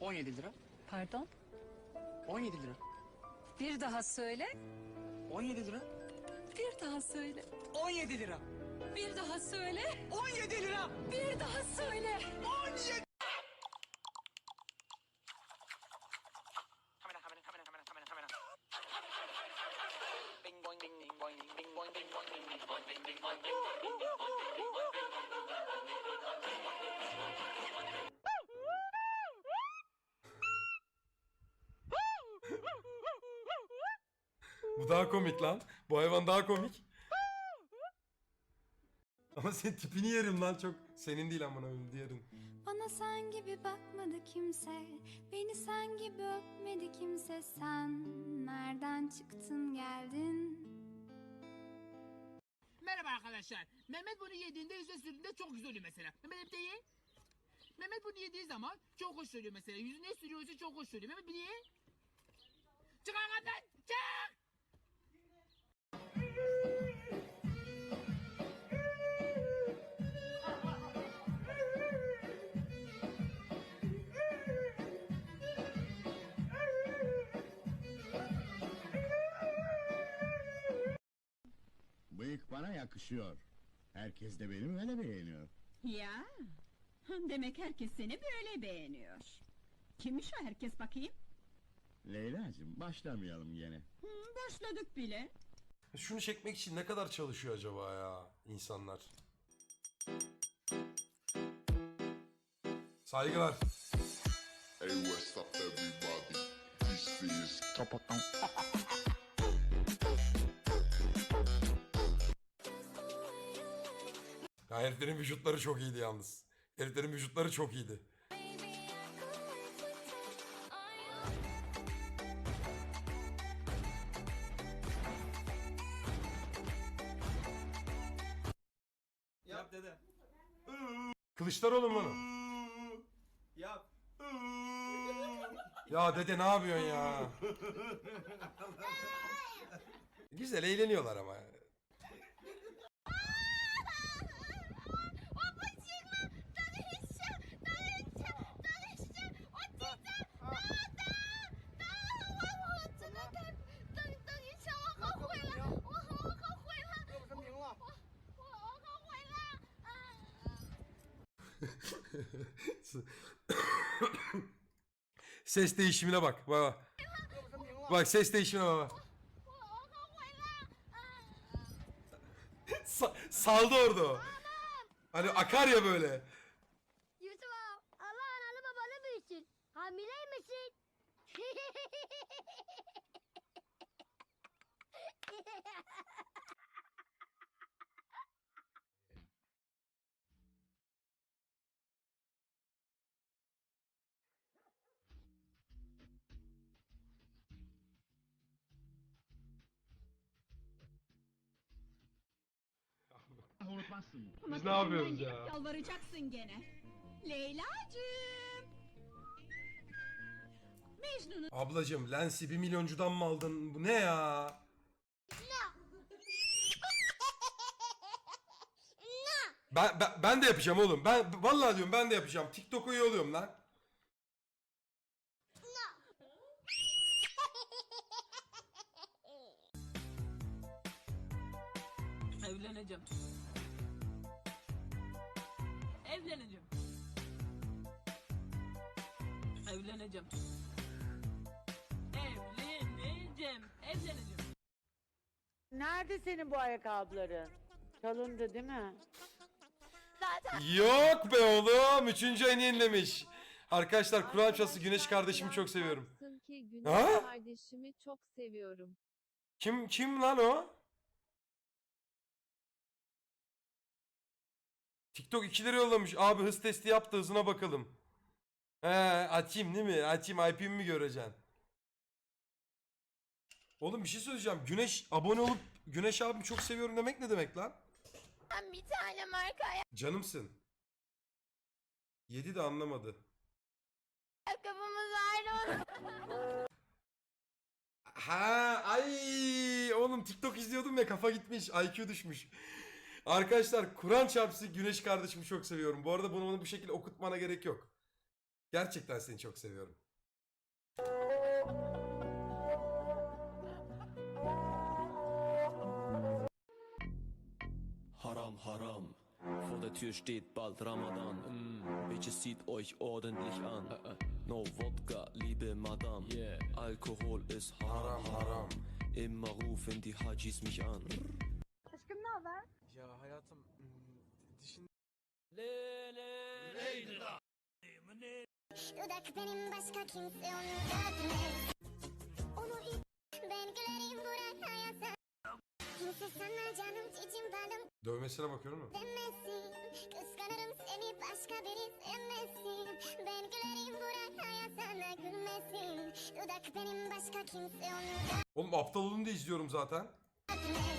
17 lira. Pardon? 17 lira. Bir daha söyle. 17 lira. Bir daha söyle. 17 lira. Bir daha söyle. 17 lira. Bir daha söyle. 17 Bu daha komik lan. Bu hayvan daha komik. Ama senin tipini yerim lan çok. Senin değil amına koyayım diğerin. Bana sen gibi bakmadı kimse Beni sen gibi öpmedi kimse Sen nereden çıktın geldin Merhaba arkadaşlar. Mehmet bunu yediğinde yüzüne sürdüğünde çok güzel oluyor mesela. Mehmet hep de ye. Mehmet bunu yediği zaman çok hoş oluyor mesela. Yüzüne sürüyorsa çok hoş oluyor. Mehmet bir ye. Çık arkamdan. Çık. Bana yakışıyor. Herkes de beni böyle beğeniyor. Ya, demek herkes seni böyle beğeniyor. Kimmiş o herkes bakayım? Leyla'cığım başlamayalım gene. Hı, başladık bile. Şunu çekmek için ne kadar çalışıyor acaba ya insanlar? Saygılar. Hey, what's up, everybody? This is Ya heriflerin vücutları çok iyiydi yalnız. Heriflerin vücutları çok iyiydi. Yap dede. Kılıçdaroğlu mu? Yap. Ya dede ne yapıyorsun ya? Güzel eğleniyorlar ama. ses değişimine bak. Bak. Bak ses değişimine bak. Sa- saldı orada. Hani akar ya böyle. Yusuf abi Allah analı babalı büyüsün. Hamileymişsin. Unutmazsın. Ama Biz ne yapıyoruz ya? Yalvaracaksın gene. Leyla'cığım. Mecnun'un Ablacım lensi bir milyoncudan mı aldın? Bu ne ya? Ben, ben, ben de yapacağım oğlum. Ben vallahi diyorum ben de yapacağım. TikTok'u iyi oluyorum lan. Evleneceğim. Evleneceğim. Evleneceğim. Evleneceğim. Evleneceğim. Nerede senin bu ayakkabıların? Çalındı değil mi? Yok be oğlum. Üçüncü ayını yenilemiş. Arkadaşlar Kur'an çası Güneş kardeşimi çok seviyorum. Ki Ha? kardeşimi çok seviyorum. Kim kim lan o? TikTok 2 lira yollamış. Abi hız testi yaptı hızına bakalım. He açayım değil mi? Açayım IP'mi mi göreceksin? Oğlum bir şey söyleyeceğim. Güneş abone olup Güneş abimi çok seviyorum demek ne demek lan? Ben bir tane marka Canımsın. Yedi de anlamadı. ayakkabımız ayrı Ha ay oğlum TikTok izliyordum ya kafa gitmiş IQ düşmüş. Arkadaşlar Kur'an çarpısı Güneş kardeşimi çok seviyorum. Bu arada bunu bana bu şekilde okutmana gerek yok. Gerçekten seni çok seviyorum. Haram, haram. Vor der Tür steht bald Ramadan. Mm, Bitches zieht euch ordentlich an. No Wodka, liebe Madame. Alkohol ist haram, haram. Immer rufen die Hajis mich an. Aşkım ne haber? Ya hayatım hmm, dişin Dudak benim başka kimse onu görmez. Onu ilk ben gülerim Burak hayata. Kimse sana canım cicim balım Dövmesine bakıyorum mu? demesin. Kıskanırım seni başka biri sevmesin. Ben gülerim Burak hayatına gülmesin. Dudak benim başka kimse onu Oğlum aptalını da izliyorum zaten. görmez.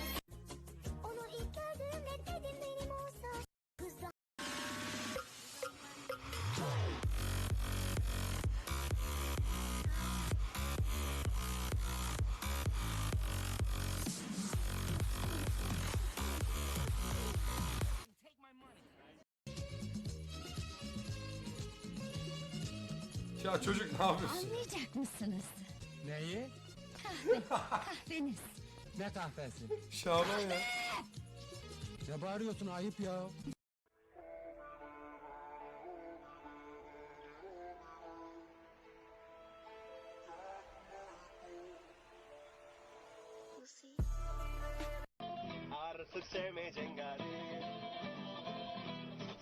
Ya çocuk ne yapıyorsun? Anlayacak mısınız? Neyi? Kahveniz. Ne kahvesi? Şaban ya. Ne bağırıyorsun ayıp ya. Artık sevmeyeceksin gari.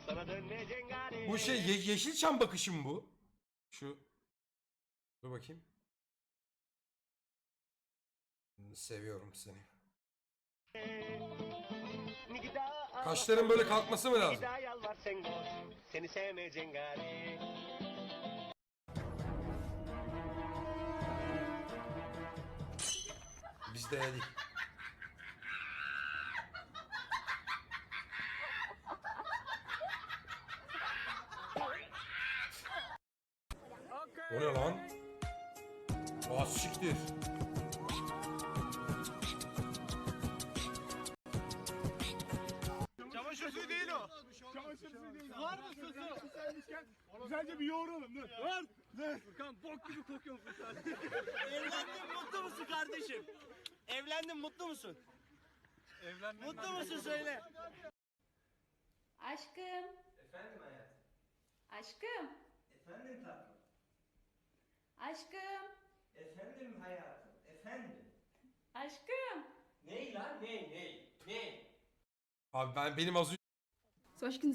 Sana dönmeyeceksin gari. Bu şey ye- Yeşilçam bakışı mı bu? Şu. Dur bakayım. Seviyorum seni. Kaşların böyle kalkması mı lazım? Seni sevmeyeceksin gari. Bizde değil. O ne lan? Aa siktir. Çamaşır suyu değil o. Çamaşır suyu değil. Var mı susu? Güzelce bir yoğuralım dur. Var. Dur. Furkan bok gibi kokuyorsun Furkan. Evlendin mutlu musun kardeşim? Evlendin mutlu musun? Evlenmek Mutlu musun söyle. Aşkım. Efendim hayatım. Aşkım. Efendim tatlım. Aşkım. Efendim hayatım. Efendim. Aşkım. Ney lan ney ney? Ney? Abi ben benim az önce So aşkım.